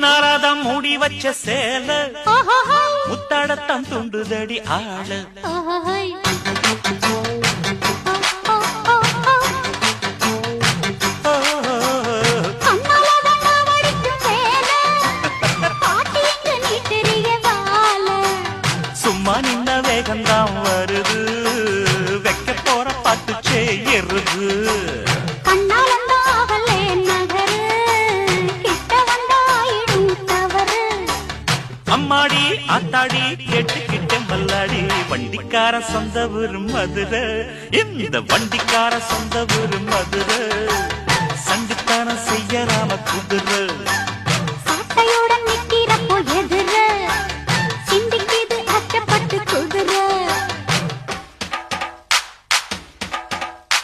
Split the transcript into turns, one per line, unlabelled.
மூடி வச்ச சேல. முத்தாடத்தான் துண்டுதடி ஆள. சும்மா நின்ன வேகம்தான் வருது. வைக்க போற பாட்டு செய்யறது அம்மாடி ஆத்தாடி கேட்டுக்கிட்டேன் மல்லாடி வண்டிக்கார சொந்த ஊரு மதுரை. இந்த வண்டிக்கார சொந்த ஊரு மதுரை. சங்கத்தான செய்யறாம குதிரை.